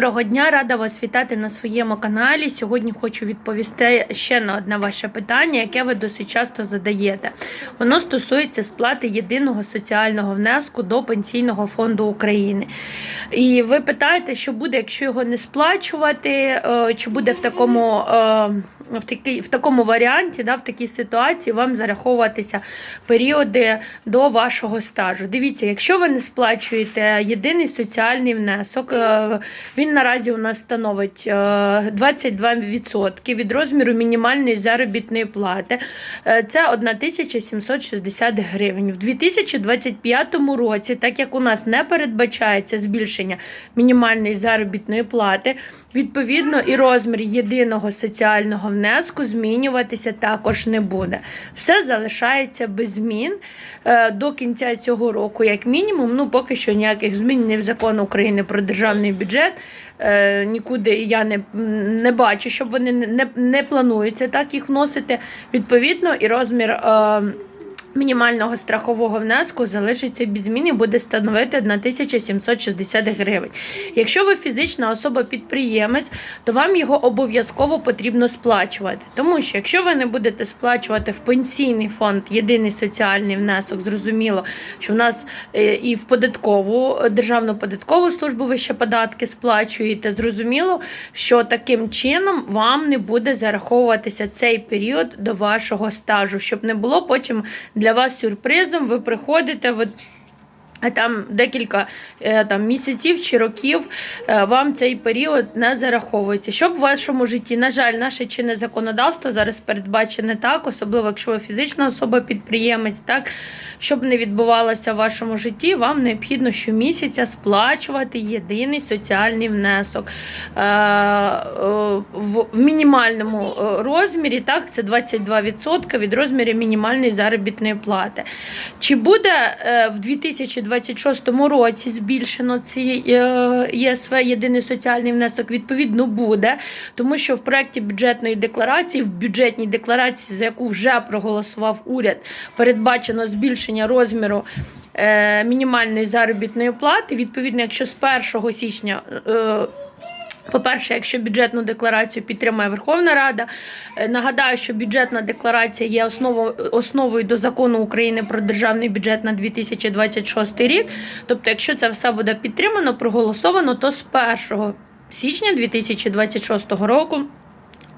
Доброго дня, рада вас вітати на своєму каналі. Сьогодні хочу відповісти ще на одне ваше питання, яке ви досить часто задаєте. Воно стосується сплати єдиного соціального внеску до Пенсійного фонду України. І ви питаєте, що буде, якщо його не сплачувати, е, чи буде в такому, е, в такій, в такому варіанті, да, в такій ситуації вам зараховуватися періоди до вашого стажу. Дивіться, якщо ви не сплачуєте єдиний соціальний внесок, е, він наразі у нас становить е, 22% від розміру мінімальної заробітної плати. Е, Це 1760 гривень. В 2025 році, так як у нас не передбачається збільшення мінімальної заробітної плати, відповідно і розмір єдиного соціального внеску змінюватися також не буде. Все залишається без змін е, до кінця цього року, як мінімум. Ну поки що ніяких змін не в закон України про державний бюджет. Е, Нікуди я не, не бачу, щоб вони не, не, не плануються так їх вносити. Відповідно, і розмір. Е, Мінімального страхового внеску залишиться без змін і буде становити 1760 гривень. Якщо ви фізична особа-підприємець, то вам його обов'язково потрібно сплачувати. Тому що якщо ви не будете сплачувати в пенсійний фонд єдиний соціальний внесок, зрозуміло, що в нас е, і в податкову е, державну податкову службу ви ще податки сплачуєте. Зрозуміло, що таким чином вам не буде зараховуватися цей період до вашого стажу, щоб не було потім для вас сюрпризом. Ви приходите, ви там декілька е, там, місяців чи років е, вам цей період не зараховується. Щоб в вашому житті, на жаль, наше чинне законодавство зараз передбачене так, особливо якщо ви фізична особа-підприємець, так, щоб не відбувалося в вашому житті, вам необхідно щомісяця сплачувати єдиний соціальний внесок е, в мінімальному розмірі, так, це 22% від розміру мінімальної заробітної плати. Чи буде в 2026 році збільшено цей е, ЄСВ єдиний соціальний внесок? Відповідно, буде, тому що в проєкті бюджетної декларації, в бюджетній декларації, за яку вже проголосував уряд, передбачено збільшення розміру е, мінімальної заробітної плати. Відповідно, якщо з 1 січня. По-перше, якщо бюджетну декларацію підтримає Верховна Рада, Е, нагадаю, що бюджетна декларація є основою, основою до закону України про державний бюджет на 2026 рік. Тобто, якщо це все буде підтримано, проголосовано, то з 1 січня 2026 року.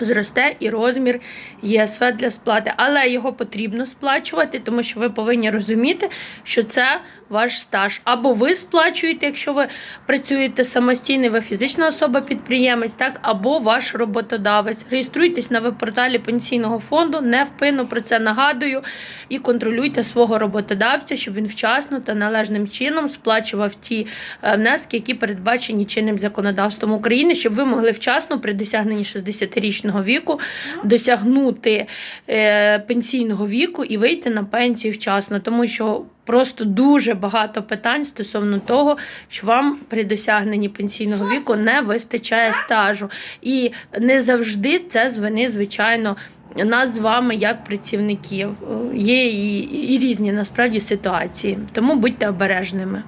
Зросте і розмір ЄСВ для сплати, але його потрібно сплачувати, тому що ви повинні розуміти, що це ваш стаж. Або ви сплачуєте, якщо ви працюєте самостійно, ви фізична особа-підприємець, так, або ваш роботодавець. Реєструйтесь на веб-порталі пенсійного фонду, невпинно про це нагадую, і контролюйте свого роботодавця, щоб він вчасно та належним чином сплачував ті е, внески, які передбачені чинним законодавством України, щоб ви могли вчасно при досягненні 60-річного віку досягнути е, пенсійного віку і вийти на пенсію вчасно, тому що просто дуже багато питань стосовно того, що вам при досягненні пенсійного віку не вистачає стажу. І не завжди це з вини, звичайно. Нас з вами як працівників Е, є і, і різні насправді ситуації, тому будьте обережними.